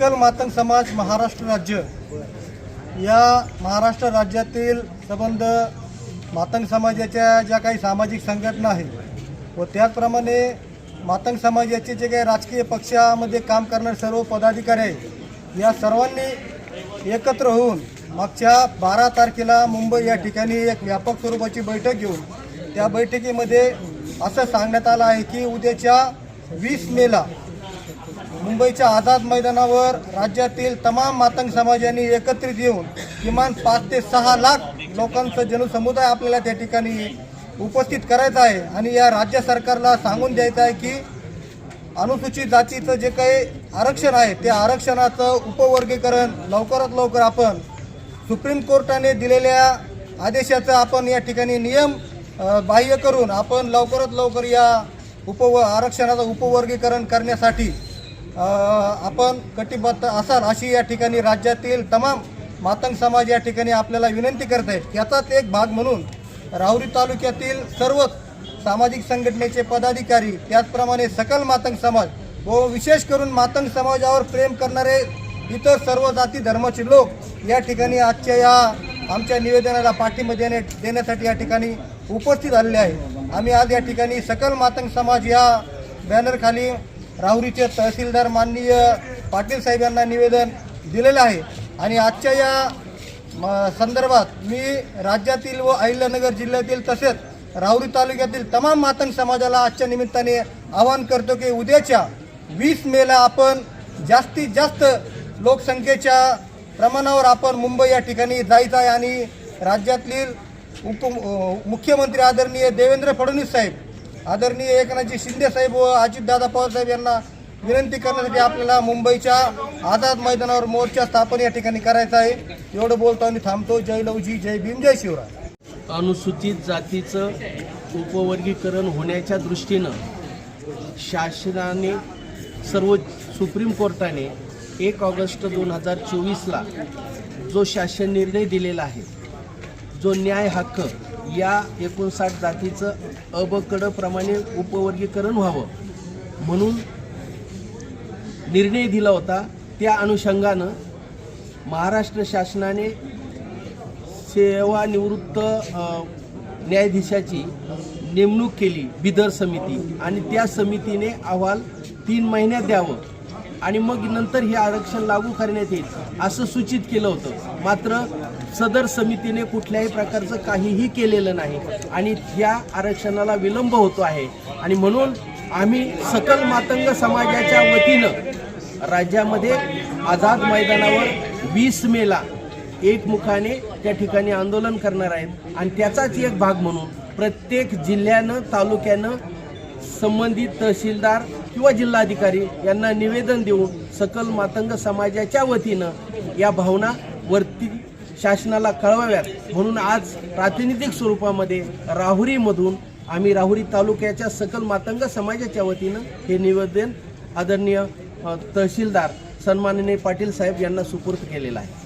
सकल मातंग समाज महाराष्ट्र राज्य. या महाराष्ट्र राज्यातील संबंध मातंग समाजाच्या ज्या काही सामाजिक संघटना आहेत व त्याचप्रमाणे मातंग समाजाचे जे काही राजकीय पक्षामध्ये काम करणारे सर्व पदाधिकारी आहेत या सर्वांनी एकत्र होऊन मागच्या बारा तारखेला मुंबई या ठिकाणी एक व्यापक स्वरूपाची बैठक घेऊन त्या बैठकीमध्ये असं सांगण्यात आलं आहे की उद्याच्या वीस मेला मुंबईच्या आझाद मैदानावर राज्यातील तमाम मातंग समाजांनी एकत्रित येऊन किमान पाच ते सहा लाख लोकांचं जनसमुदाय आपल्याला त्या ठिकाणी उपस्थित करायचा आहे आणि या राज्य सरकारला सांगून द्यायचं आहे की अनुसूचित जातीचं जे काही आरक्षण आहे त्या आरक्षणाचं उपवर्गीकरण लवकरात लवकर आपण सुप्रीम कोर्टाने दिलेल्या आदेशाचं आपण या ठिकाणी नियम बाह्य करून आपण लवकरात लवकर या उपव आरक्षणाचं उपवर्गीकरण करण्यासाठी आपण कटिबद्ध असाल अशी या ठिकाणी राज्यातील तमाम मातंग समाज या ठिकाणी आपल्याला विनंती करत आहेत. याचाच एक भाग म्हणून राहुरी तालुक्यातील सर्व सामाजिक संघटनेचे पदाधिकारी त्याचप्रमाणे सकल मातंग समाज व विशेष करून मातंग समाजावर प्रेम करणारे इतर सर्व जाती धर्माचे लोक या ठिकाणी आजच्या या आमच्या निवेदनाला पाठिंबा देण्या देण्यासाठी या ठिकाणी उपस्थित झालेले आहे आम्ही आज या ठिकाणी सकल मातंग समाज या बॅनरखाली राहुरीचे तहसीलदार माननीय पाटील साहेब यांना निवेदन दिलेलं आहे. आणि आजच्या या म- संदर्भात मी राज्यातील व अहिल्यानगर जिल्ह्यातील तसेच राहुरी तालुक्यातील तमाम मातंग समाजाला आजच्या निमित्ताने आवाहन करतो की उद्याच्या वीस मेला आपण जास्तीत जास्त लोकसंख्येच्या प्रमाणावर आपण मुंबई या ठिकाणी जायचं आहे. आणि राज्यातील उप मुख्यमंत्री आदरणीय देवेंद्र फडणवीस साहेब आदरणीय एकनाथजी शिंदे साहेब व अजितदादा पवारसाहेब यांना विनंती करण्यासाठी आपल्याला मुंबईच्या आझाद मैदानावर मोर्चा स्थापन या ठिकाणी करायचा आहे. एवढं बोलतो आणि थांबतो. जय लवजी जय भीम जय शिवराय. अनुसूचित जातीचं उपवर्गीकरण होण्याच्या दृष्टीनं शासनाने सर्व सुप्रीम कोर्टाने एक ऑगस्ट दोन हजार चोवीसला जो शासन निर्णय दिलेला आहे जो न्याय हक्क या एकोणसाठ जातीचं अबकडप्रमाणे उपवर्गीकरण व्हावं. म्हणून निर्णय दिला होता. त्या अनुषंगानं महाराष्ट्र शासनाने सेवानिवृत्त न्यायाधीशाची नेमणूक केली बिदर समिती. आणि त्या समितीने अहवाल तीन महिन्यात द्यावं. आणि मग नंतर हे आरक्षण लागू करण्यात येईल असं सूचित केलं होतं. मात्र सदर समितीने कुठल्याही प्रकारचं काहीही केलेलं नाही आणि या आरक्षणाला विलंब होतो आहे. आणि म्हणून आम्ही सकल मातंग समाजाच्या वतीनं राज्यामध्ये आझाद मैदानावर वीस मेला एकमुखाने त्या ठिकाणी आंदोलन करणार आहेत. आणि त्याचाच एक भाग म्हणून प्रत्येक जिल्ह्यानं तालुक्यानं संबंधित तहसीलदार किंवा जिल्हाधिकारी यांना निवेदन देऊन सकल मातंग समाजाच्या वतीनं या भावना वरती शासनाला कळवाव्यात. म्हणून आज प्रातिनिधिक स्वरूपामध्ये राहुरीमधून आम्ही राहुरी तालुक्याच्या सकल मातंग समाजाच्या वतीनं हे निवेदन आदरणीय तहसीलदार सन्माननीय पाटील साहेब यांना सुपूर्द केलेलं आहे.